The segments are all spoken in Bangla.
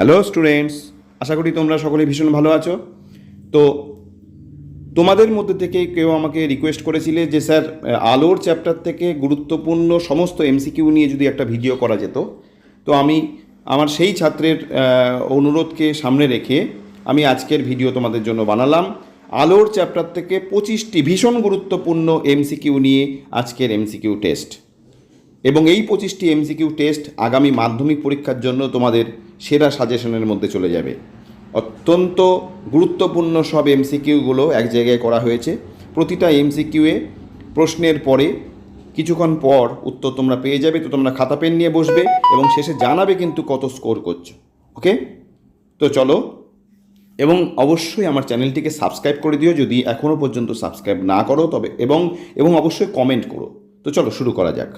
হ্যালো স্টুডেন্টস আশা করি তোমরা সকলে ভীষণ ভালো আছো। তো তোমাদের মধ্যে থেকে কেউ আমাকে রিকোয়েস্ট করেছিলে যে, স্যার, আলোর চ্যাপ্টার থেকে গুরুত্বপূর্ণ সমস্ত এমসিকিউ নিয়ে যদি একটা ভিডিও করা যেত। তো আমি আমার সেই ছাত্রের অনুরোধকে সামনে রেখে আমি আজকের ভিডিও তোমাদের জন্য বানালাম। আলোর চ্যাপ্টার থেকে পঁচিশটি ভীষণ গুরুত্বপূর্ণ এমসিকিউ নিয়ে আজকের এমসিকিউ টেস্ট এবং এই পঁচিশটি এমসিকিউ টেস্ট আগামী মাধ্যমিক পরীক্ষার জন্য তোমাদের সেরা সাজেশনের মধ্যে চলে যাবে। অত্যন্ত গুরুত্বপূর্ণ সব এমসিকিউগুলো এক জায়গায় করা হয়েছে। প্রতিটা এমসিকিউয়ে প্রশ্নের পরে কিছুক্ষণ পর উত্তর তোমরা পেয়ে যাবে, তো তোমরা খাতা পেন নিয়ে বসবে এবং শেষে জানাবে কিন্তু কত স্কোর করছ ওকে তো চলো, এবং অবশ্যই আমার চ্যানেলটিকে সাবস্ক্রাইব করে দিও, যদি এখনও পর্যন্ত সাবস্ক্রাইব না করো তবে, এবং এবং অবশ্যই কমেন্ট করো। তো চলো শুরু করা যাক।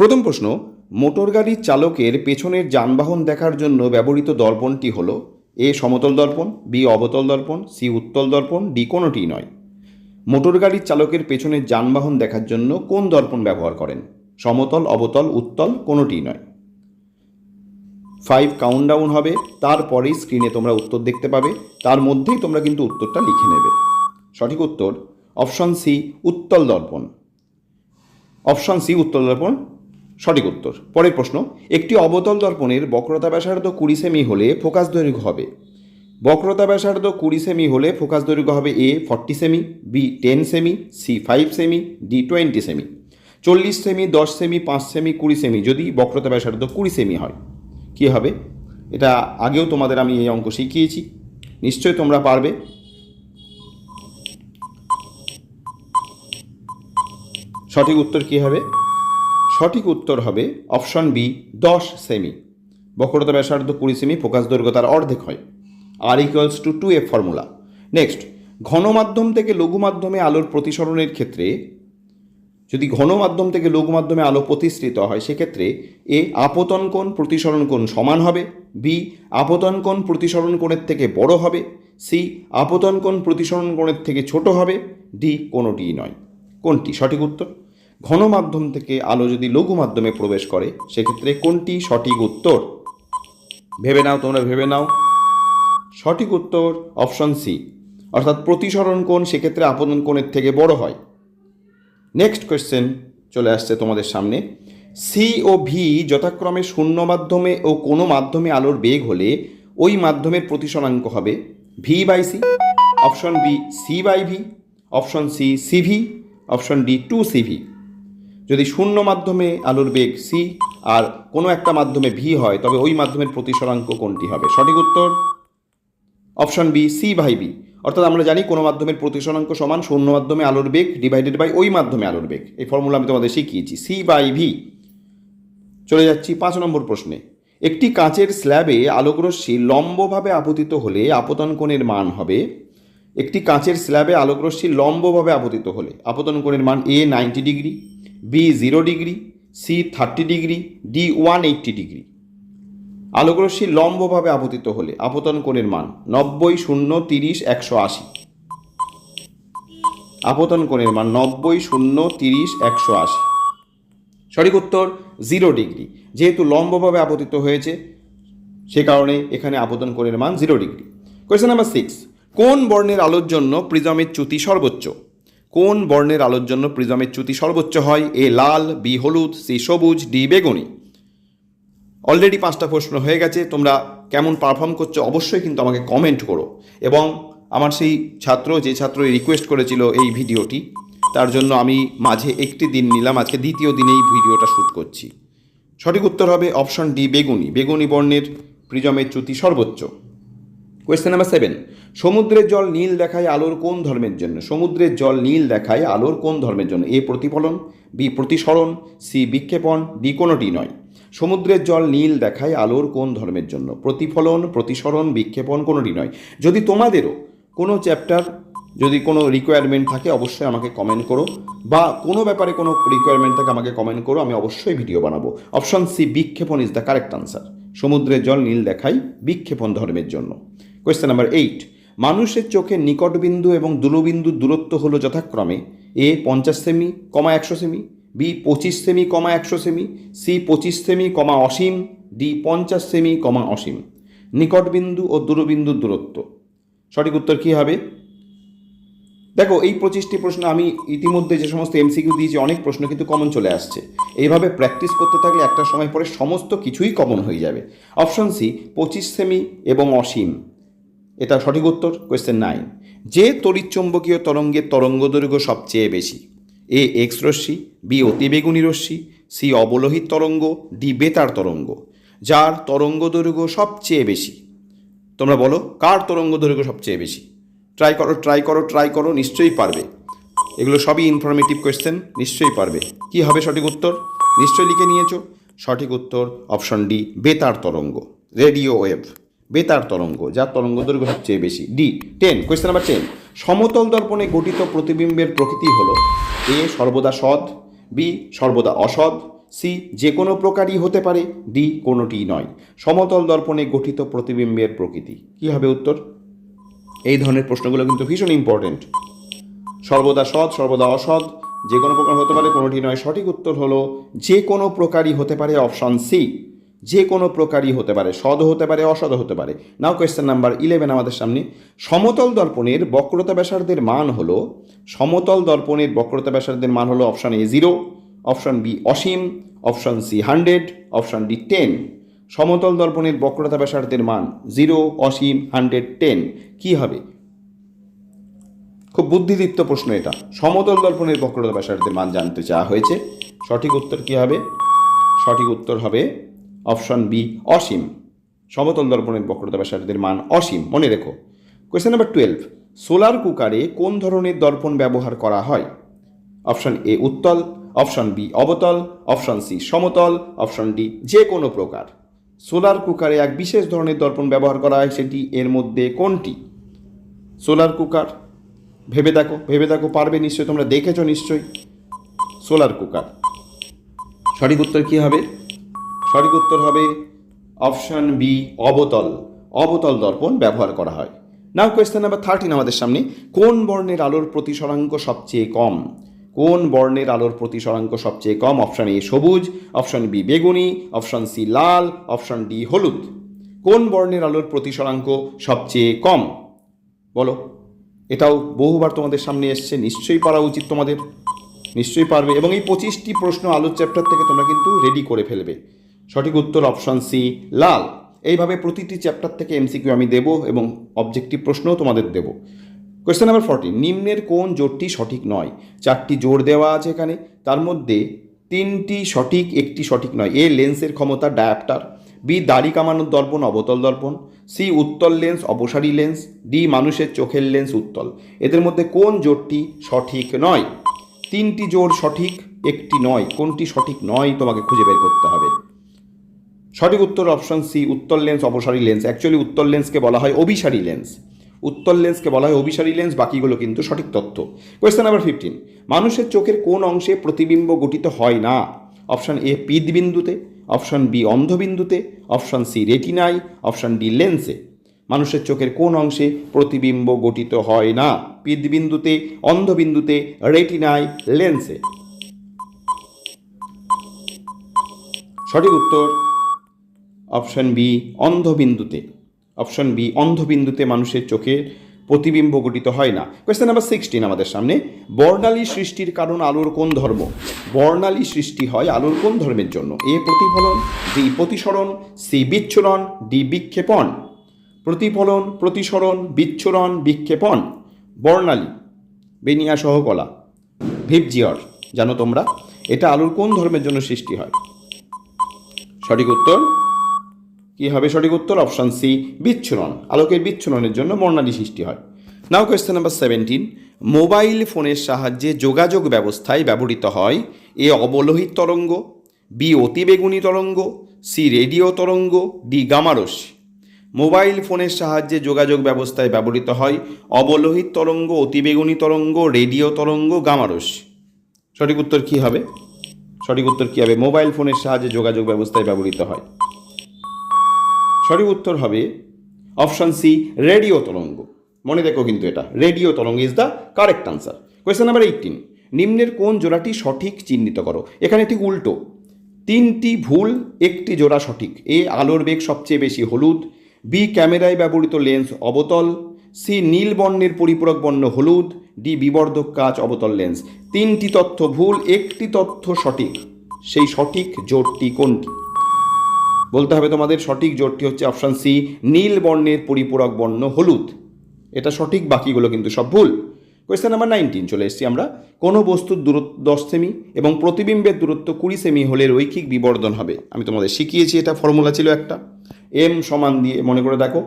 প্রথম প্রশ্ন, মোটর গাড়ির চালকের পেছনের যানবাহন দেখার জন্য ব্যবহৃত দর্পণটি হল এ সমতল দর্পণ, বি অবতল দর্পণ, সি উত্তল দর্পণ, ডি কোনোটি নয়। মোটর গাড়ির চালকের পেছনের যানবাহন দেখার জন্য কোন দর্পণ ব্যবহার করেন? সমতল, অবতল, উত্তল কোনোটি নয়। ফাইভ কাউন্টডাউন হবে, তারপরেই স্ক্রিনে তোমরা উত্তর দেখতে পাবে, তার মধ্যেই তোমরা কিন্তু উত্তরটা লিখে নেবে। সঠিক উত্তর অপশন সি উত্তল দর্পণ। অপশন সি উত্তল দর্পণ সঠিক উত্তর। পরের প্রশ্ন, একটি অবতল দর্পণের বক্রতা ব্যাসার্ধ কুড়ি সেমি হলে ফোকাস দৈর্ঘ্য হবে। বক্রতা ব্যাসার্ধ কুড়ি সেমি হলে ফোকাস দৈর্ঘ্য হবে A forty cm B ten cm C five cm D twenty cm. চল্লিশ সেমি, দশ সেমি, পাঁচ সেমি, কুড়ি সেমি যদি বক্রতা ব্যাসার্ধ কুড়ি সেমি হয়। কী হবে? এটা আগেও তোমাদের আমি এই অঙ্ক শিখিয়েছি। নিশ্চয়ই তোমরা পারবে। সঠিক উত্তর কী হবে? সঠিক উত্তর হবে অপশন বি, দশ সেমি। বক্রতা ব্যাসার্ধ কুড়ি সেমি, ফোকাস দৈর্ঘ্য তার অর্ধেক হয়। R equals to two F formula next ঘন মাধ্যম থেকে লঘু মাধ্যমে আলোর প্রতিসরণের ক্ষেত্রে, যদি ঘন মাধ্যম থেকে লঘু মাধ্যমে আলো প্রতিসৃত হয়, সেক্ষেত্রে এ আপতন কোণ প্রতিসরণ কোণ সমান হবে, বি আপতন কোণ প্রতিসরণ কোণের থেকে বড় হবে, সি আপতন কোণ প্রতিসরণ কোণের থেকে ছোট হবে, ডি কোনোটিই নয়। কোনটি সঠিক উত্তর? ঘন মাধ্যম থেকে আলো যদি লঘু মাধ্যমে প্রবেশ করে, সেক্ষেত্রে কোনটি সঠিক উত্তর? ভেবে নাও, তোমরা ভেবে নাও। সঠিক উত্তর অপশন সি। অর্থাৎ প্রতিসরণ কোণ সেক্ষেত্রে আপতন কোণের থেকে বড় হয়। নেক্সট কোয়েশ্চেন চলে আসছে তোমাদের সামনে। সি ও ভি যথাক্রমে শূন্য মাধ্যমে ও কোনো মাধ্যমে আলোর বেগ হলে ওই মাধ্যমের প্রতিসরাঙ্ক হবে V by C option B C by V option C C V option D two C V যদি শূন্য মাধ্যমে আলোর বেগ সি আর কোনো একটা মাধ্যমে ভি হয়, তবে ওই মাধ্যমের প্রতিসরাঙ্ক কোনটি হবে? সঠিক উত্তর? Option B C by B অর্থাৎ আমরা জানি কোনো মাধ্যমের প্রতিসরাঙ্ক সমান শূন্য মাধ্যমে আলোর বেগ ডিভাইডেড বাই ওই মাধ্যমে আলোর বেগ। এই ফর্মুলা আমি তোমাদের শিখিয়েছি। সি বাই ভি চলে যাচ্ছি পাঁচ নম্বর প্রশ্নে। একটি কাঁচের স্ল্যাবে আলোকরশ্মি লম্বভাবে আপতিত হলে আপতন কোণের মান হবে, একটি কাঁচের স্ল্যাবে আলোকরশ্মি লম্বভাবে আপতিত হলে। আপতন কোণের মান A ninety degree B zero degree C thirty degree D one eighty degree আলোকরশ্মি লম্বভাবে আপতিত হলে আপতন কোণের মান নব্বই শূন্য তিরিশ একশো আশি। আপতন কোণের মান নব্বই শূন্য তিরিশ একশো আশি। সঠিক উত্তর জিরো ডিগ্রি যেহেতু লম্বভাবে আপতিত হয়েছে, সে কারণে এখানে আপতন কোণের মান zero degree question number six কোন বর্ণের আলোর জন্য প্রিজমের চ্যুতি সর্বোচ্চ? কোন বর্ণের আলোর জন্য প্রিজমের চ্যুতি সর্বোচ্চ হয়? এ লাল, বি হলুদ, সি সবুজ, ডি বেগুনি। অলরেডি পাঁচটা প্রশ্ন হয়ে গেছে, তোমরা কেমন পারফর্ম করছ অবশ্যই কিন্তু আমাকে কমেন্ট করো। এবং আমার সেই ছাত্র, যে ছাত্র রিকোয়েস্ট করেছিল এই ভিডিওটি, তার জন্য আমি মাঝে একটি দিন নিলাম, আজকে দ্বিতীয় দিনে এই ভিডিওটা শ্যুট করছি। সঠিক উত্তর হবে অপশন ডি বেগুনি। বেগুনি বর্ণের প্রিজমের চ্যুতি সর্বোচ্চ। কোয়েশ্চেন নাম্বার সেভেন সমুদ্রের জল নীল দেখায় আলোর কোন ধর্মের জন্য? সমুদ্রের জল নীল দেখায় আলোর কোন ধর্মের জন্য? এ প্রতিফলন বি প্রতিসরণ সি বিক্ষেপণ ডি কোনোটি নয়। সমুদ্রের জল নীল দেখায় আলোর কোন ধর্মের জন্য? প্রতিফলন, প্রতিসরণ, বিক্ষেপণ কোনোটি নয়। যদি তোমাদেরও কোনো চ্যাপ্টার যদি কোনো রিকোয়ারমেন্ট থাকে, অবশ্যই আমাকে কমেন্ট করো। বা কোনো ব্যাপারে কোনো রিকোয়ারমেন্ট থাকে, আমাকে কমেন্ট করো। আমি অবশ্যই ভিডিও বানাবো। অপশন সি বিক্ষেপণ ইজ দ্য কারেক্ট আনসার সমুদ্রের জল নীল দেখায় বিক্ষেপণ ধর্মের জন্য। কোয়েশ্চেন নাম্বার এইট মানুষের চোখের নিকটবিন্দু এবং দূরবিন্দুর দূরত্ব হলো যথাক্রমে এ পঞ্চাশ সেমি, কমা একশো সেমি বি পঁচিশ সেমি, কমা একশো সেমি সি পঁচিশ সেমি, কমা অসীম ডি পঞ্চাশ সেমি, কমা অসীম। নিকট বিন্দু ও দূরবিন্দুর দূরত্ব। সঠিক উত্তর কী হবে? দেখো, এই পঁচিশটি প্রশ্ন আমি ইতিমধ্যে যে সমস্ত এমসিকিউ দিয়েছি, অনেক প্রশ্ন কিন্তু কমন চলে আসছে। এইভাবে প্র্যাকটিস করতে থাকলে একটা সময় পরে সমস্ত কিছুই কমন হয়ে যাবে। অপশন সি পঁচিশ সেমি এবং অসীম। এটা সঠিক উত্তর? কোয়েশ্চেন নাইন যে তড়িৎচুম্বকীয় তরঙ্গের তরঙ্গ দৈর্ঘ্য সবচেয়ে বেশি? এ এক্স রশ্মি বি অতিবেগুনি রশ্মি সি অবলোহিত তরঙ্গ ডি বেতার তরঙ্গ। যার তরঙ্গ দৈর্ঘ্য সবচেয়ে বেশি? তোমরা বলো, কার তরঙ্গ দৈর্ঘ্য সবচেয়ে বেশি? ট্রাই করো ট্রাই করো ট্রাই করো, নিশ্চয়ই পারবে। এগুলো সবই ইনফরমেটিভ কোয়েশ্চেন নিশ্চয়ই পারবে। কি হবে সঠিক উত্তর? নিশ্চয়ই লিখে নিয়েছো। সঠিক উত্তর অপশন ডি বেতার তরঙ্গ। রেডিও ওয়েভ বেতার তরঙ্গ, যার তরঙ্গ দৈর্ঘ্য সবচেয়ে বেশি। D ten question number ten সমতল দর্পণে গঠিত প্রতিবিম্বের প্রকৃতি হল এ সর্বদা সৎ বি সর্বদা অসৎ সি যে কোনো প্রকারই হতে পারে ডি কোনোটিই নয়। সমতল দর্পণে গঠিত প্রতিবিম্বের প্রকৃতি। কী হবে উত্তর? এই ধরনের প্রশ্নগুলো কিন্তু ভীষণ ইম্পর্টেন্ট সর্বদা সৎ, সর্বদা অসৎ, যে কোনো প্রকার হতে পারে, কোনোটি নয়। সঠিক উত্তর হলো যে কোনো প্রকারই হতে পারে অপশন সি যে কোনো প্রকারই হতে পারে, সদ হতে পারে, অসদ হতে পারে। নাও কোয়েশ্চেন নাম্বার ইলেভেন আমাদের সামনে। সমতল দর্পণের বক্রতা ব্যাসার্ধের মান হলো, সমতল দর্পণের বক্রতা ব্যাসার্ধের মান হলো option A zero option B Asim option C hundred option D ten সমতল দর্পণের বক্রতা ব্যাসার্ধের মান জিরো অসীম হান্ড্রেড টেন কী হবে? খুব বুদ্ধিদীপ্ত প্রশ্ন এটা। সমতল দর্পণের বক্রতা ব্যাসার্ধের মান জানতে চাওয়া হয়েছে। সঠিক উত্তর কী হবে? সঠিক উত্তর হবে অপশন বি, অসীম। সমতল দর্পণের বক্রতা ব্যাসার্ধের মান অসীম। মনে রেখো। কোয়েশ্চেন নাম্বার টুয়েলভ সোলার কুকারে কোন ধরনের দর্পণ ব্যবহার করা হয়? অপশন এ উত্তল অপশন বি অবতল অপশন সি সমতল অপশন ডি যে কোনো প্রকার। সোলার কুকারে এক বিশেষ ধরনের দর্পণ ব্যবহার করা হয়, সেটি এর মধ্যে কোনটি? Solar cooker. ভেবে দেখো ভেবে দেখো, পারবে নিশ্চয়ই, তোমরা দেখেছ নিশ্চয়ই। Solar cooker. সঠিক উত্তর কী হবে? সঠিক উত্তর হবে অপশন বি, অবতল। অবতল দর্পণ ব্যবহার করা হয়। নাও কোয়েশ্চেন নাম্বার থার্টিন আমাদের সামনে। কোন বর্ণের আলোর প্রতিসরাঙ্ক সবচেয়ে কম? কোন বর্ণের আলোর প্রতিসরাঙ্ক সবচেয়ে কম? অপশান এ সবুজ, অপশান বি বেগুনি, অপশন সি লাল, অপশান ডি হলুদ। কোন বর্ণের আলোর প্রতিসরাঙ্ক সবচেয়ে কম? বলো। এটাও বহুবার তোমাদের সামনে এসছে, নিশ্চয়ই পারা উচিত তোমাদের। নিশ্চয়ই পারবে। এবং এই পঁচিশটি প্রশ্ন আলোর চ্যাপ্টার থেকে তোমরা কিন্তু রেডি করে ফেলবে। সঠিক উত্তর অপশন সি, লাল। এইভাবে প্রতিটি চ্যাপ্টার থেকে এমসিকিউ আমি দেব এবং অবজেক্টিভ প্রশ্নও তোমাদের দেব। কোয়েশ্চেন নাম্বার ফর্টিন নিম্নের কোন জোরটি সঠিক নয়? চারটি জোর দেওয়া আছে এখানে। তার মধ্যে তিনটি সঠিক, একটি সঠিক নয়। এ লেন্সের ক্ষমতা ডায়াপ্টার বি দাড়ি কামানোর দর্পণ, অবতল দর্পণ। সি উত্তল লেন্স অবসারী লেন্স ডি মানুষের চোখের লেন্স উত্তল। এদের মধ্যে কোন জোরটি সঠিক নয়? তিনটি জোর সঠিক, একটি নয়। কোনটি সঠিক নয় তোমাকে খুঁজে বের করতে হবে। সঠিক উত্তর অপশন সি উত্তর লেন্স অপসারী লেন্স অ্যাকচুয়ালি উত্তর লেন্সকে বলা হয় অভিসারী লেন্স উত্তর লেন্সকে বলা হয় অভিসারী লেন্স বাকিগুলো কিন্তু সঠিক তথ্য। কোয়েশ্চেন নাম্বার ফিফটিন মানুষের চোখের কোন অংশে প্রতিবিম্ব গঠিত হয় না? অপশন এ পিদ বিন্দুতে অপশন বি অন্ধবিন্দুতে অপশন সি রেটিনাই অপশান ডি লেন্সে মানুষের চোখের কোন অংশে প্রতিবিম্ব গঠিত হয় না? পিদ বিন্দুতে অন্ধবিন্দুতে রেটিনাই লেন্সে সঠিক উত্তর অপশন বি, অন্ধবিন্দুতে। অপশন বি, অন্ধবিন্দুতে মানুষের চোখের প্রতিবিম্ব গঠিত হয় না। কোয়েশ্চেন নাম্বার সিক্সটিন আমাদের সামনে। বর্ণালী সৃষ্টির কারণ আলোর কোন ধর্ম? বর্ণালী সৃষ্টি হয় আলোর কোন ধর্মের জন্য? এ প্রতিফলন, বি প্রতিসরণ, সি বিচ্ছুরণ, ডি বিক্ষেপণ। প্রতিফলন, প্রতিসরণ, বিচ্ছুরণ, বিক্ষেপণ। বর্ণালী, বেনিয়া সহকলা ভিপজিয়র জানো তোমরা? এটা আলোর কোন ধর্মের জন্য সৃষ্টি হয়? সঠিক উত্তর কি হবে? সঠিক উত্তর অপশন সি, বিচ্ছুরণ। আলোকের বিচ্ছুরণের জন্য বর্ণালী সৃষ্টি হয়। Now question number seventeen mobile ফোনের সাহায্যে যোগাযোগ ব্যবস্থায় ব্যবহৃত হয় এ অবলোহিত তরঙ্গ, বি অতিবেগুনি তরঙ্গ, সি রেডিও তরঙ্গ, ডি গামারস্যি মোবাইল ফোনের সাহায্যে যোগাযোগ ব্যবস্থায় ব্যবহৃত হয় অবলোহিত তরঙ্গ, অতিবেগুনি তরঙ্গ, রেডিও তরঙ্গ গামারস্যি সঠিক উত্তর কী হবে? সঠিক উত্তর কী হবে? মোবাইল ফোনের সাহায্যে যোগাযোগ ব্যবস্থায় ব্যবহৃত হয়। সঠিক উত্তর হবে অপশান সি, রেডিও তরঙ্গ। মনে দেখো কিন্তু এটা, রেডিও তরঙ্গ is the correct answer question number eighteen নিম্নের কোন জোড়াটি সঠিক চিহ্নিত করো? এখানে ঠিক উল্টো। তিনটি ভুল, একটি জোড়া সঠিক। এ আলোর বেগ সবচেয়ে বেশি হলুদ, বি ক্যামেরায় ব্যবহৃত লেন্স অবতল, সি নীল বর্ণের পরিপূরক বর্ণ হলুদ, ডি বিবর্ধক কাচ অবতল লেন্স। তিনটি তথ্য ভুল, একটি তথ্য সঠিক। সেই সঠিক জোটটি কোনটি? বলতে হবে তোমাদের সঠিক জোটটি হচ্ছে অপশান সি নীল বর্ণের পরিপূরক বর্ণ হলুদ। এটা সঠিক বাকিগুলো কিন্তু সব ভুল। কোয়েশ্চেন নাম্বার নাইনটিন চলে এসেছি আমরা। কোনো বস্তুর দূরত্ব দশ সেমি এবং প্রতিবিম্বের দূরত্ব কুড়ি সেমি হলে রৈখিক বিবর্ধন হবে? আমি তোমাদের শিখিয়েছি, এটা ফর্মুলা ছিল একটা। এম সমান দিয়ে, মনে করে দেখো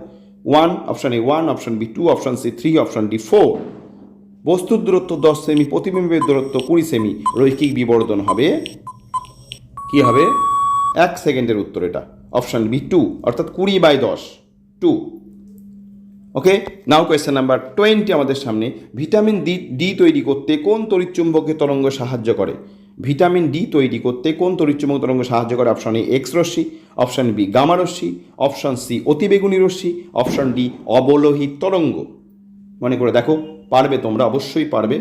one option A one option B two option C three option D four বস্তুর দূরত্ব দশ সেমি, প্রতিবিম্বের দূরত্ব কুড়ি সেমি, রৈখিক বিবর্ধন হবে কি হবে? এক সেকেন্ডের উত্তর এটা। অপশান বি টু অর্থাৎ কুড়ি বাই দশ two okay now question number twenty আমাদের সামনে। ভিটামিন ডি ডি তৈরি করতে কোন তড়িৎচুম্বকীয় তরঙ্গ সাহায্য করে? ভিটামিন ডি তৈরি করতে কোন তড়িৎচুম্বক তরঙ্গ সাহায্য করে? অপশান এ এক্স রশ্মি অপশান বি গামা রশ্মি অপশান সি অতিবেগুনি রশ্মি অপশান ডি অবলোহিত তরঙ্গ। মনে করে দেখো, পারবে তোমরা, অবশ্যই পারবে।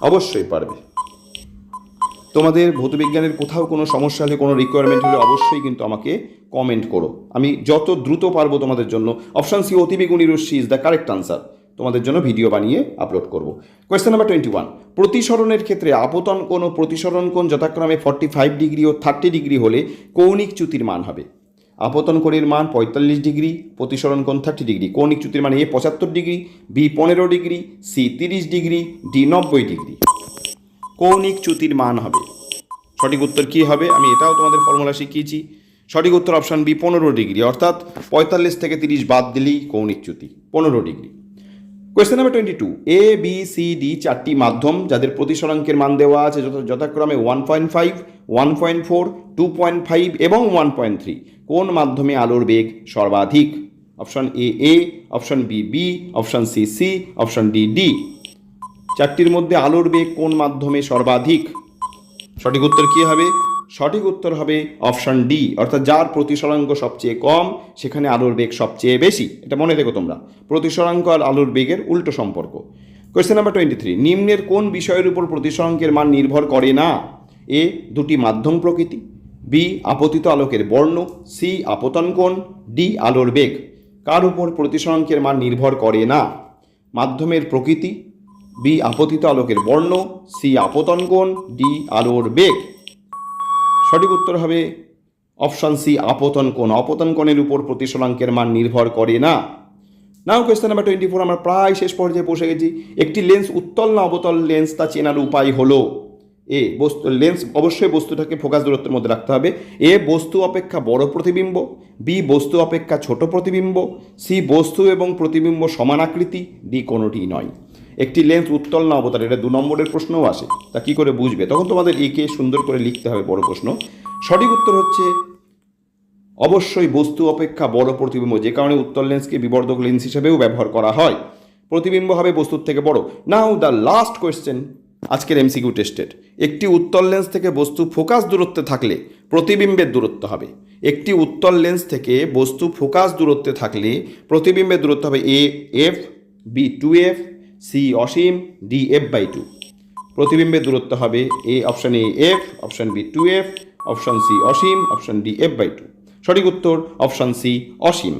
অবশ্যই পারবে। তোমাদের ভৌতবিজ্ঞানের কোথাও কোনো সমস্যা হলে, কোনো রিকোয়ারমেন্ট হলে অবশ্যই কিন্তু আমাকে কমেন্ট করো। আমি যত দ্রুত পারব তোমাদের জন্য অপশান সি অতিবেগুনি রশ্মি ইজ দ্য কারেক্ট আনসার তোমাদের জন্য ভিডিও বানিয়ে আপলোড করব। কোয়েশ্চেন নাম্বার টোয়েন্টি ওয়ান প্রতিসরণের ক্ষেত্রে আপতন ও প্রতিসরণ কোণ যথাক্রমে ফর্টি ফাইভ ডিগ্রি ও থার্টি ডিগ্রি হলে কৌণিক চ্যুতির মান হবে। আপতন কোণের মান পঁয়তাল্লিশ ডিগ্রি প্রতিসরণ কোণ থার্টি ডিগ্রি কৌণিক চ্যুতির মান এ পঁচাত্তর ডিগ্রি বি পনেরো ডিগ্রি সি তিরিশ ডিগ্রি ডি নব্বই ডিগ্রি কৌণিক চ্যুতির মান হবে। সঠিক উত্তর কী হবে? আমি এটাও তোমাদের ফর্মুলা শিখিয়েছি। সঠিক উত্তর অপশান বি পনেরো ডিগ্রি। অর্থাৎ পঁয়তাল্লিশ থেকে তিরিশ বাদ দিলেই কৌণিক চ্যুতি। পনেরো degree. Question number twenty two A B C D চারটি মাধ্যম যাদের প্রতিসরাঙ্কের মান দেওয়া আছে যথা- যথাক্রমে one point five one point four two point five এবং ওয়ান পয়েন্ট থ্রি কোন মাধ্যমে আলোর বেগ সর্বাধিক? Option A A option B B option C C option D D চারটির মধ্যে আলোর বেগ কোন মাধ্যমে সর্বাধিক? সঠিক উত্তর কী হবে? সঠিক উত্তর হবে অপশান ডি, অর্থাৎ যার প্রতিসরাঙ্ক সবচেয়ে কম, সেখানে আলোর বেগ সবচেয়ে বেশি। এটা মনে রেখো তোমরা। প্রতিসরাঙ্ক আর আলোর বেগের উল্টো সম্পর্ক। কোয়েশ্চেন নাম্বার টোয়েন্টি থ্রি নিম্নের কোন বিষয়ের উপর প্রতিসরাঙ্কের মান নির্ভর করে না? এ, দুটি মাধ্যম প্রকৃতি, বি, আপতিত আলোকের বর্ণ, সি, আপতন কোণ, ডি, আলোর বেগ। কার উপর প্রতিসরাঙ্কের মান নির্ভর করে না? মাধ্যমের প্রকৃতি বি, আপতিত আলোকের বর্ণ, সি, আপতন কোণ, ডি, আলোর বেগ। সঠিক উত্তর হবে অপশান সি, আপতন কোণ। আপতন কোণের উপর প্রতিসরাঙ্কের মান নির্ভর করে না। Now question number twenty four আমরা প্রায় শেষ পর্যায়ে পৌঁছে গেছি। একটি লেন্স উত্তল না অবতল লেন্স তা চেনার উপায় হলো এ, বস্তু লেন্স অবশ্যই বস্তুটাকে ফোকাস দূরত্বের মধ্যে রাখতে হবে। এ, বস্তু অপেক্ষা বড় প্রতিবিম্ব। বি, বস্তু অপেক্ষা ছোট প্রতিবিম্ব। সি, বস্তু এবং প্রতিবিম্ব সমান আকৃতি। ডি, কোনোটিই নয়। একটি লেন্স উত্তল না অবতার এটা দু নম্বরের প্রশ্নও আসে। তা কী করে বুঝবে? তখন তোমাদের একে সুন্দর করে লিখতে হবে বড় প্রশ্ন। সঠিক উত্তর হচ্ছে, অবশ্যই বস্তু অপেক্ষা বড় প্রতিবিম্ব, যে কারণে উত্তল লেন্সকে বিবর্ধক লেন্স হিসেবেও ব্যবহার করা হয়। প্রতিবিম্ব হবে বস্তুর থেকে বড়। নাও দ্য লাস্ট কোয়েশ্চেন আজকের এমসিকিউ টেস্টেড একটি উত্তল লেন্স থেকে বস্তু ফোকাস দূরত্বে থাকলে প্রতিবিম্বের দূরত্ব হবে। একটি উত্তল লেন্স থেকে বস্তু ফোকাস দূরত্বে থাকলে প্রতিবিম্বের দূরত্ব হবে A F B two F C Asim, D F by two. প্রতিবিম্বের দূরত্ব হবে A, option A F, option B two F, option C Asim, option D F by two. সঠিক উত্তর, অপশান সি অসীম।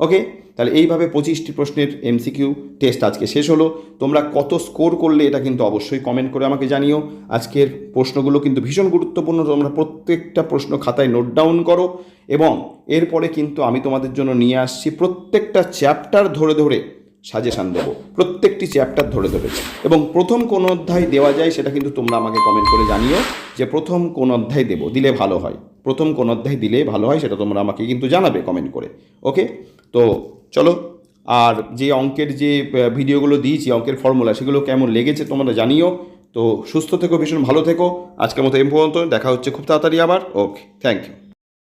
ওকে তাহলে এইভাবে পঁচিশটি প্রশ্নের এমসিকিউ টেস্ট আজকে শেষ হলো। তোমরা কত স্কোর করলে এটা কিন্তু অবশ্যই কমেন্ট করে আমাকে জানিও। আজকের প্রশ্নগুলো কিন্তু ভীষণ গুরুত্বপূর্ণ। তোমরা প্রত্যেকটা প্রশ্ন খাতায় নোট ডাউন করো এবং এরপরে কিন্তু আমি তোমাদের জন্য নিয়ে আসছি প্রত্যেকটা চ্যাপ্টার ধরে ধরে সাজেশান দেবো। প্রত্যেকটি চ্যাপ্টার ধরে ধরে। এবং প্রথম কোন অধ্যায় দেওয়া যায়, সেটা কিন্তু তোমরা আমাকে কমেন্ট করে জানিও যে প্রথম কোন অধ্যায় দেবো, দিলে ভালো হয়। প্রথম কোন অধ্যায় দিলে ভালো হয়, সেটা তোমরা আমাকে কিন্তু জানাবে কমেন্ট করে। ওকে তো চলো, আর যে অঙ্কের যে ভিডিওগুলো দিয়েছি, অঙ্কের ফর্মুলা সেগুলো কেমন লেগেছে তোমরা জানিও। তো সুস্থ থেকো, ভীষণ ভালো থেকো। আজকের মতো এম পর্যন্ত, দেখা হচ্ছে খুব তাড়াতাড়ি আবার। Okay thank you